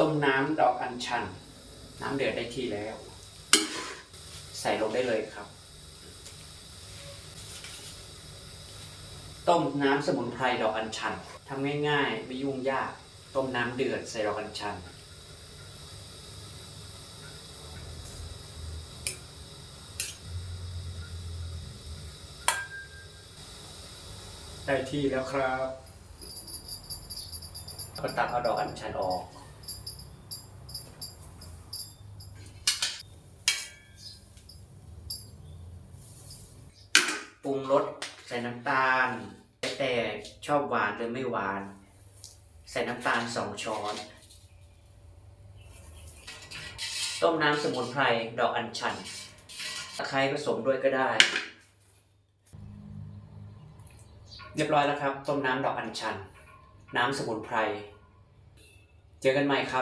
ต้มน้ำดอกอัญชัน น้ำเดือดได้ที่แล้ว ใส่ลงได้เลยครับ ต้มน้ำสมุนไพรดอกอัญชันทำง่ายๆ ไม่ยุ่งยาก ต้มน้ำเดือดใส่ดอกอัญชัน ได้ที่แล้วครับ ก็ตักเอาดอกอัญชันออก ปรุงรสใส่น้ำตาล แต่ชอบหวานหรือไม่หวาน ใส่น้ำตาลสองช้อน ต้มน้ำสมุนไพรดอกอัญชันตะไคร้ผสมด้วยก็ได้ เรียบร้อยแล้วครับ ต้มน้ำดอกอัญชัน น้ำสมุนไพร เจอกันใหม่ครับ